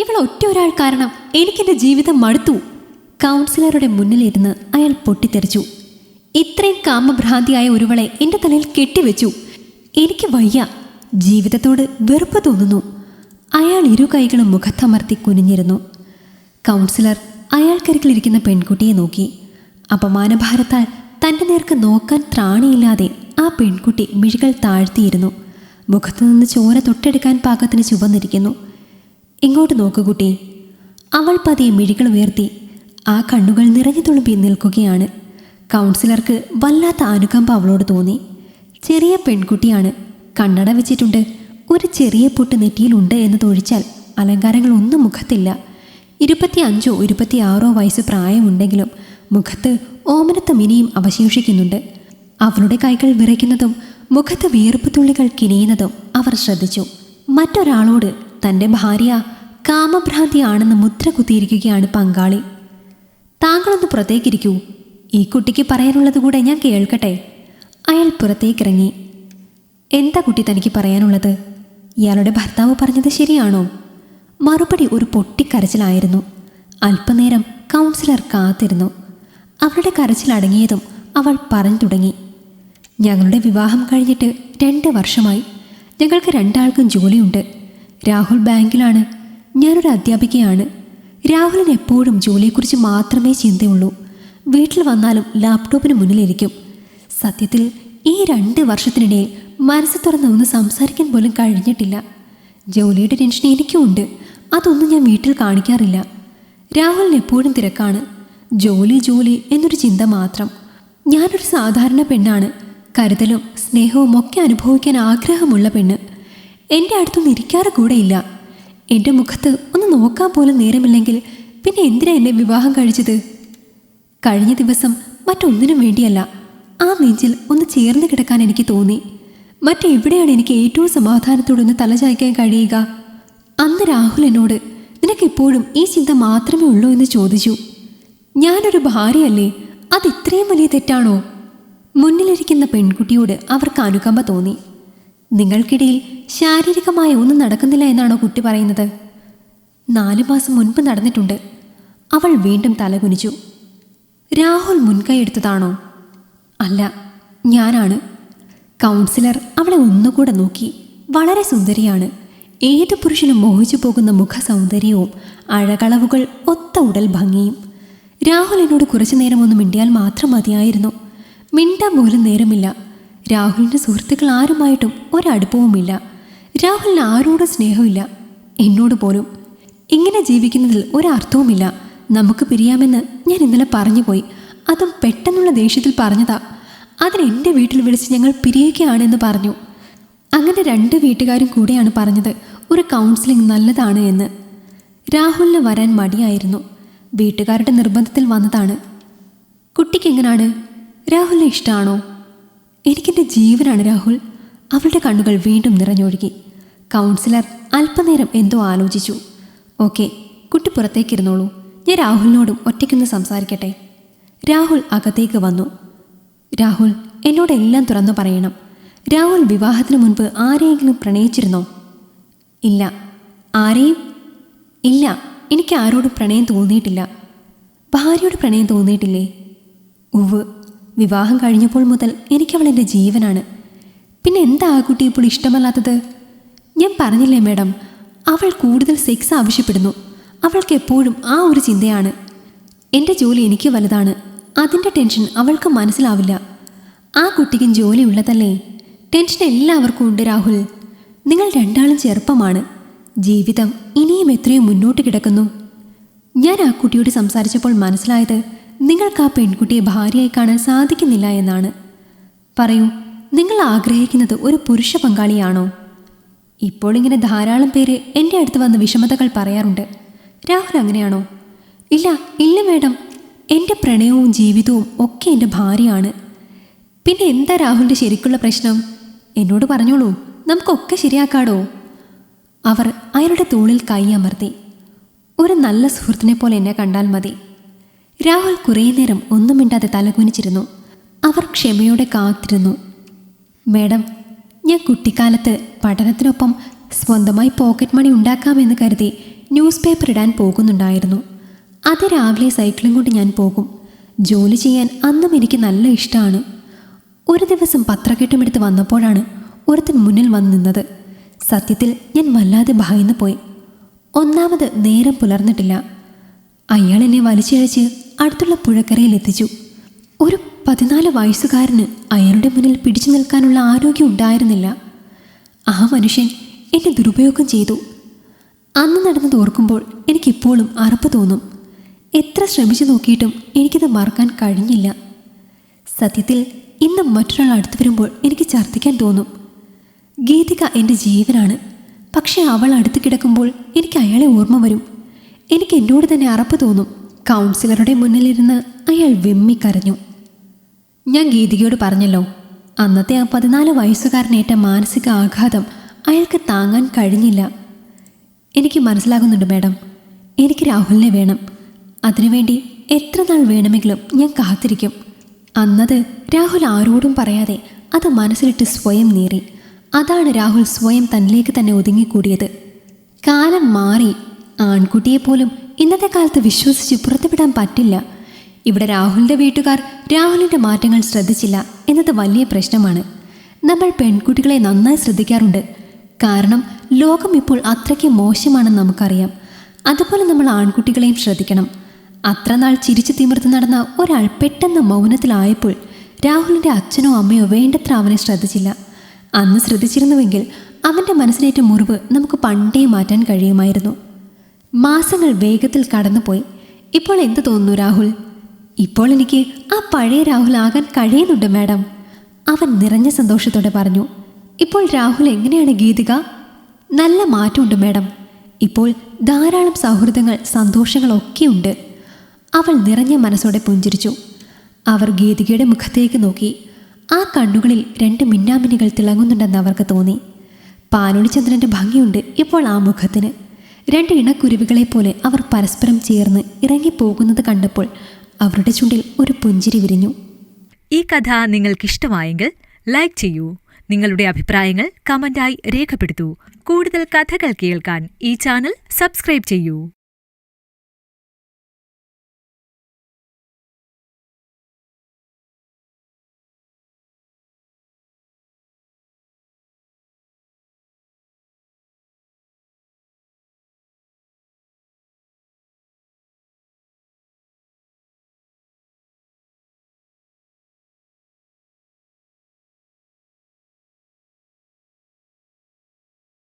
ഇവൾ ഒറ്റ ഒരാൾ കാരണം എനിക്കെന്റെ ജീവിതം മടുത്തു. കൗൺസിലറുടെ മുന്നിലിരുന്ന് അയാൾ പൊട്ടിത്തെറിച്ചു. ഇത്രയും കാമഭ്രാന്തിയായ ഒരുവളെ എന്റെ തലയിൽ കെട്ടിവെച്ചു. എനിക്ക് വയ്യ. ജീവിതത്തോട് വെറുപ്പ് തോന്നുന്നു. അയാൾ ഇരു കൈകളും മുഖത്തമർത്തി കുനിഞ്ഞിരുന്നു. കൗൺസിലർ അയാൾക്കരികിലിരിക്കുന്ന പെൺകുട്ടിയെ നോക്കി. അപമാനഭാരത്താൽ തന്റെ നേർക്ക് നോക്കാൻ ത്രാണിയില്ലാതെ ആ പെൺകുട്ടി മിഴികൾ താഴ്ത്തിയിരുന്നു. മുഖത്തു നിന്ന് ചോര തൊട്ടെടുക്കാൻ പാകത്തിന് ചുവന്നിരിക്കുന്നു. ഇങ്ങോട്ട് നോക്കൂ കുട്ടി. അവൾ പതിയെ മിഴികൾ ഉയർത്തി ആ കണ്ണുകൾ നിറഞ്ഞു തുളുമ്പി നിൽക്കുകയാണ്. കൗൺസിലർക്ക് വല്ലാത്ത അനുകമ്പ അവളോട് തോന്നി. ചെറിയ പെൺകുട്ടിയാണ് കണ്ണട വെച്ചിട്ടുണ്ട്. ഒരു ചെറിയ പൊട്ട് നെറ്റിയിലുണ്ട് എന്ന് തൊഴിച്ചാൽ അലങ്കാരങ്ങളൊന്നും മുഖത്തില്ല ഇരുപത്തി അഞ്ചോ ഇരുപത്തി ആറോ വയസ്സ് പ്രായമുണ്ടെങ്കിലും മുഖത്ത് ഓമനത്ത മിനിയും അവശേഷിക്കുന്നുണ്ട്. അവളുടെ കൈകൾ വിറയ്ക്കുന്നതും മുഖത്ത് വിയർപ്പ് തുള്ളികൾ കിനിയുന്നതും അവർ ശ്രദ്ധിച്ചു. മറ്റൊരാളോട് തന്റെ ഭാര്യ കാമഭ്രാന്തിയാണെന്ന് മുദ്ര കുത്തിയിരിക്കുകയാണ് പങ്കാളി. താങ്കളൊന്ന് പുറത്തേക്കിരിക്കൂ. ഈ കുട്ടിക്ക് പറയാനുള്ളത് കൂടെ ഞാൻ കേൾക്കട്ടെ. അയാൾ പുറത്തേക്കിറങ്ങി. എന്താ കുട്ടി തനിക്ക് പറയാനുള്ളത്? ഇയാളുടെ ഭർത്താവ് പറഞ്ഞത് ശരിയാണോ? മറുപടി ഒരു പൊട്ടിക്കരച്ചിലായിരുന്നു. അല്പനേരം കൗൺസിലർ കാത്തിരുന്നു. അവരുടെ കരച്ചിലടങ്ങിയതും അവൾ പറഞ്ഞു തുടങ്ങി. ഞങ്ങളുടെ വിവാഹം കഴിഞ്ഞിട്ട് രണ്ട് വർഷമായി. ഞങ്ങൾക്ക് രണ്ടാൾക്കും ജോലിയുണ്ട്. രാഹുൽ ബാങ്കിലാണ്. ഞാനൊരു അധ്യാപികയാണ്. രാഹുലിന് എപ്പോഴും ജോലിയെക്കുറിച്ച് മാത്രമേ ചിന്തയുള്ളൂ. വീട്ടിൽ വന്നാലും ലാപ്ടോപ്പിന് മുന്നിലിരിക്കും. സത്യത്തിൽ ഈ രണ്ട് വർഷത്തിനിടയിൽ മനസ്സ് തുറന്ന് ഒന്ന് സംസാരിക്കാൻ പോലും കഴിഞ്ഞിട്ടില്ല. ജോലിയുടെ ടെൻഷൻ എനിക്കും ഉണ്ട്. അതൊന്നും ഞാൻ വീട്ടിൽ കാണിക്കാറില്ല. രാഹുലിന് എപ്പോഴും തിരക്കാണ്. ജോലി ജോലി എന്നൊരു ചിന്ത മാത്രം. ഞാനൊരു സാധാരണ പെണ്ണാണ്. കരുതലും സ്നേഹവും ഒക്കെ അനുഭവിക്കാൻ ആഗ്രഹമുള്ള പെണ്ണ്. എന്റെ അടുത്തൊന്നും ഇരിക്കാറ് കൂടെയില്ല. എന്റെ മുഖത്ത് ഒന്ന് നോക്കാൻ പോലും നേരമില്ലെങ്കിൽ പിന്നെ എന്തിനാ എന്നെ വിവാഹം കഴിച്ചത്? കഴിഞ്ഞ ദിവസം മറ്റൊന്നിനും വേണ്ടിയല്ല. ആ നെഞ്ചിൽ ഒന്ന് ചേർന്ന് കിടക്കാൻ എനിക്ക് തോന്നി. മറ്റെവിടെയാണ് എനിക്ക് ഏറ്റവും സമാധാനത്തോടൊന്ന് തലചായ്ക്കാൻ കഴിയുക? അന്ന് രാഹുൽ എന്നോട് നിനക്ക് എപ്പോഴും ഈ ചിന്ത മാത്രമേ ഉള്ളൂ എന്ന് ചോദിച്ചു. ഞാനൊരു ഭാര്യയല്ലേ അത് ഇത്രയും വലിയ തെറ്റാണോ? മുന്നിലിരിക്കുന്ന പെൺകുട്ടിയോട് അവർക്ക് അനുകമ്പ തോന്നി. നിങ്ങൾക്കിടയിൽ ശാരീരികമായ ഒന്നും നടക്കുന്നില്ല എന്നാണോ കുട്ടി പറയുന്നത്? നാലു മാസം മുൻപ് നടന്നിട്ടുണ്ട്. അവൾ വീണ്ടും തലകുനിച്ചു. രാഹുൽ മുൻകൈ എടുത്തതാണോ? അല്ല ഞാനാണ്. കൗൺസിലർ അവളെ ഒന്നുകൂടെ നോക്കി. വളരെ സുന്ദരിയാണ്. ഏത് പുരുഷനും മോഹിച്ചു പോകുന്ന മുഖ സൗന്ദര്യവും അഴകളവുകൾ ഒത്ത ഉടൽ ഭംഗിയും. രാഹുൽ എന്നോട് കുറച്ചു നേരം ഒന്ന് മിണ്ടിയാൽ മാത്രം മതിയായിരുന്നു. മിണ്ടാൻ പോലും നേരമില്ല. രാഹുലിന്റെ സുഹൃത്തുക്കൾ ആരുമായിട്ടും ഒരടുപ്പവുമില്ല. രാഹുലിന് ആരോടും സ്നേഹമില്ല. എന്നോട് പോലും ഇങ്ങനെ ജീവിക്കുന്നതിൽ ഒരർത്ഥവുമില്ല. നമുക്ക് പിരിയാമെന്ന് ഞാൻ ഇന്നലെ പറഞ്ഞു പോയി അതും പെട്ടെന്നുള്ള ദേഷ്യത്തിൽ പറഞ്ഞതാ. അതിന് എന്റെ വീട്ടിൽ വിളിച്ച് ഞങ്ങൾ പിരിയുകയാണെന്ന് പറഞ്ഞു. അങ്ങനെ രണ്ട് വീട്ടുകാരും കൂടെയാണ് പറഞ്ഞത് ഒരു കൗൺസിലിംഗ് നല്ലതാണ് എന്ന്. രാഹുലിന് വരാൻ മടിയായിരുന്നു. വീട്ടുകാരുടെ നിർബന്ധത്തിൽ വന്നതാണ്. കുട്ടിക്ക് എങ്ങനാണ്? രാഹുലിനെ ഇഷ്ടമാണോ എനിക്കെന്റെ ജീവനാണ് രാഹുൽ. അവളുടെ കണ്ണുകൾ വീണ്ടും നിറഞ്ഞൊഴുകി. കൗൺസിലർ അല്പനേരം എന്തോ ആലോചിച്ചു. ഓക്കെ കുട്ടി പുറത്തേക്കിരുന്നോളൂ. ഞാൻ രാഹുലിനോടും ഒറ്റയ്ക്കൊന്ന് സംസാരിക്കട്ടെ. രാഹുൽ അകത്തേക്ക് വന്നു. രാഹുൽ എന്നോട് എല്ലാം തുറന്നു പറയണം. രാഹുൽ വിവാഹത്തിന് മുൻപ് ആരെയെങ്കിലും പ്രണയിച്ചിരുന്നോ? ഇല്ല. ആരെയും? ഇല്ല. എനിക്ക് ആരോടും പ്രണയം തോന്നിയിട്ടില്ല. ഭാര്യയോട് പ്രണയം തോന്നിയിട്ടില്ലേ? ഉവ് വിവാഹം കഴിഞ്ഞപ്പോൾ മുതൽ എനിക്കവൾ എന്റെ ജീവനാണ്. പിന്നെ എന്താ ആ കുട്ടി ഇപ്പോൾ ഇഷ്ടമല്ലാത്തത്? ഞാൻ പറഞ്ഞില്ലേ മേഡം അവൾ കൂടുതൽ സെക്സ് ആവശ്യപ്പെടുന്നു. അവൾക്ക് എപ്പോഴും ആ ഒരു ചിന്തയാണ്. എന്റെ ജോലി എനിക്ക് വലുതാണ്. അതിന്റെ ടെൻഷൻ അവൾക്ക് മനസ്സിലാവില്ല. ആ കുട്ടിക്കും ജോലി ഉള്ളതല്ലേ? ടെൻഷൻ എല്ലാവർക്കും ഉണ്ട് രാഹുൽ. നിങ്ങൾ രണ്ടാളും ചെറുപ്പമാണ്. ജീവിതം ഇനിയും എത്രയോ മുന്നോട്ട് കിടക്കുന്നു. ഞാൻ ആ കുട്ടിയോട് സംസാരിച്ചപ്പോൾ മനസ്സിലായത് നിങ്ങൾക്ക് ആ പെൺകുട്ടിയെ ഭാര്യയായി കാണാൻ സാധിക്കുന്നില്ല എന്നാണ്. പറയൂ നിങ്ങൾ ആഗ്രഹിക്കുന്നത് ഒരു പുരുഷ പങ്കാളിയാണോ? ഇപ്പോൾ ഇങ്ങനെ ധാരാളം പേര് എന്റെ അടുത്ത് വന്ന് വിഷമതകൾ പറയാറുണ്ട്. രാഹുൽ അങ്ങനെയാണോ? ഇല്ല ഇല്ല മേഡം. എന്റെ പ്രണയവും ജീവിതവും ഒക്കെ എന്റെ ഭാര്യയാണ്. പിന്നെ എന്താ രാഹുലിന്റെ ശരിക്കുള്ള പ്രശ്നം? എന്നോട് പറഞ്ഞോളൂ നമുക്കൊക്കെ ശരിയാക്കാടോ? അവർ അയാളുടെ തോളിൽ കൈ അമർത്തി. ഒരു നല്ല സുഹൃത്തിനെ പോലെ എന്നെ കണ്ടാൽ മതി. രാഹുൽ കുറേ നേരം ഒന്നും മിണ്ടാതെ തലകുനിച്ചിരുന്നു. അവർ ക്ഷമയോടെ കാത്തിരുന്നു. മേഡം ഞാൻ കുട്ടിക്കാലത്ത് പഠനത്തിനൊപ്പം സ്വന്തമായി പോക്കറ്റ് മണി ഉണ്ടാക്കാമെന്ന് കരുതി ന്യൂസ് പേപ്പർ ഇടാൻ പോകുന്നുണ്ടായിരുന്നു. അത് രാവിലെ സൈക്കിളും കൊണ്ട് ഞാൻ പോകും. ജോലി ചെയ്യാൻ അന്നും എനിക്ക് നല്ല ഇഷ്ടമാണ്. ഒരു ദിവസം പത്രക്കെട്ടുമെടുത്ത് വന്നപ്പോഴാണ് ഒരുത്തൻ മുന്നിൽ വന്നു നിന്നത്. സത്യത്തിൽ ഞാൻ വല്ലാതെ ഭയന്നു പോയി ഒന്നാമത് നേരം പുലർന്നിട്ടില്ല. അയാൾ എന്നെ വലിച്ചിഴച്ച് അടുത്തുള്ള പുഴക്കരയിൽ എത്തിച്ചു. ഒരു പതിനാല് വയസ്സുകാരന് അയാളുടെ മുന്നിൽ പിടിച്ചു നിൽക്കാനുള്ള ആരോഗ്യം ഉണ്ടായിരുന്നില്ല. ആ മനുഷ്യൻ എന്നെ ദുരുപയോഗം ചെയ്തു. അന്ന് നടന്നത് ഓർക്കുമ്പോൾ എനിക്കിപ്പോഴും അറപ്പ് തോന്നും. എത്ര ശ്രമിച്ചു നോക്കിയിട്ടും എനിക്കത് മറക്കാൻ കഴിഞ്ഞില്ല. സത്യത്തിൽ ഇന്ന് മറ്റൊരാൾ അടുത്തു വരുമ്പോൾ എനിക്ക് ഛർദ്ദിക്കാൻ തോന്നും. ഗീതിക എന്റെ ജീവനാണ്. പക്ഷേ അവൾ അടുത്ത് കിടക്കുമ്പോൾ എനിക്ക് അയാളെ ഓർമ്മ വരും. എനിക്ക് എന്നോട് തന്നെ അറപ്പ് തോന്നും. കൗൺസിലറുടെ മുന്നിലിരുന്ന് അയാൾ വിമ്മിക്കരഞ്ഞു ഞാൻ ഗീതികയോട് പറഞ്ഞല്ലോ അന്നത്തെ ആ പതിനാല് വയസ്സുകാരനേറ്റ മാനസിക ആഘാതം അയാൾക്ക് താങ്ങാൻ കഴിഞ്ഞില്ല. എനിക്ക് മനസ്സിലാകുന്നുണ്ട് മാഡം എനിക്ക് രാഹുലിനെ വേണം. അതിനുവേണ്ടി എത്ര നാൾ വേണമെങ്കിലും ഞാൻ കാത്തിരിക്കും. അന്നത് രാഹുൽ ആരോടും പറയാതെ അത് മനസ്സിലിട്ട് സ്വയം നേറി. അതാണ് രാഹുൽ സ്വയം തന്നിലേക്ക് തന്നെ ഒതുങ്ങിക്കൂടിയത്. കാലം മാറി ആൺകുട്ടിയെ പോലും ഇന്നത്തെ കാലത്ത് വിശ്വസിച്ച് പുറത്തുവിടാൻ പറ്റില്ല. ഇവിടെ രാഹുലിന്റെ വീട്ടുകാർ രാഹുലിന്റെ മാറ്റങ്ങൾ ശ്രദ്ധിച്ചില്ല എന്നത് വലിയ പ്രശ്നമാണ്. നമ്മൾ പെൺകുട്ടികളെ നന്നായി ശ്രദ്ധിക്കാറുണ്ട്. കാരണം ലോകം ഇപ്പോൾ അത്രയ്ക്ക് മോശമാണെന്ന് നമുക്കറിയാം. അതുപോലെ നമ്മൾ ആൺകുട്ടികളെയും ശ്രദ്ധിക്കണം. അത്ര നാൾ ചിരിച്ചു തിമിർത്ത് നടന്ന ഒരാൾ പെട്ടെന്ന് മൗനത്തിലായപ്പോൾ രാഹുലിന്റെ അച്ഛനോ അമ്മയോ വേണ്ടത്ര അവനെ ശ്രദ്ധിച്ചില്ല. അന്ന് ശ്രദ്ധിച്ചിരുന്നുവെങ്കിൽ അവന്റെ മനസ്സിലേറ്റ മുറിവ് നമുക്ക് പണ്ടേ മാറ്റാൻ കഴിയുമായിരുന്നു. മാസങ്ങൾ വേഗത്തിൽ കടന്നുപോയി. ഇപ്പോൾ എന്ത് തോന്നുന്നു രാഹുൽ? ഇപ്പോൾ എനിക്ക് ആ പഴയ രാഹുൽ ആകാൻ കഴിയുന്നുണ്ട് മാഡം. അവൻ നിറഞ്ഞ സന്തോഷത്തോടെ പറഞ്ഞു ഇപ്പോൾ രാഹുൽ എങ്ങനെയാണ് ഗീതിക? നല്ല മാറ്റമുണ്ട് മാഡം. ഇപ്പോൾ ധാരാളം സൗഹൃദങ്ങൾ സന്തോഷങ്ങളൊക്കെയുണ്ട് അവൾ നിറഞ്ഞ മനസ്സോടെ പുഞ്ചിരിച്ചു. അവർ ഗീതികയുടെ മുഖത്തേക്ക് നോക്കി. ആ കണ്ണുകളിൽ രണ്ട് മിന്നാമിനികൾ തിളങ്ങുന്നുണ്ടെന്ന് അവർക്ക് തോന്നി. പാനോളിചന്ദ്രന്റെ ഭംഗിയുണ്ട് ഇപ്പോൾ ആ മുഖത്തിന്. രണ്ട് ഇണക്കുരുവികളെ പോലെ അവർ പരസ്പരം ചേർന്ന് ഇറങ്ങിപ്പോകുന്നത് കണ്ടപ്പോൾ അവരുടെ ചുണ്ടിൽ ഒരു പുഞ്ചിരി വിരിഞ്ഞു. ഈ കഥ നിങ്ങൾക്കിഷ്ടമായെങ്കിൽ ലൈക്ക് ചെയ്യൂ. നിങ്ങളുടെ അഭിപ്രായങ്ങൾ കമന്റായി രേഖപ്പെടുത്തൂ. കൂടുതൽ കഥകൾ കേൾക്കാൻ ഈ ചാനൽ സബ്സ്ക്രൈബ് ചെയ്യൂ.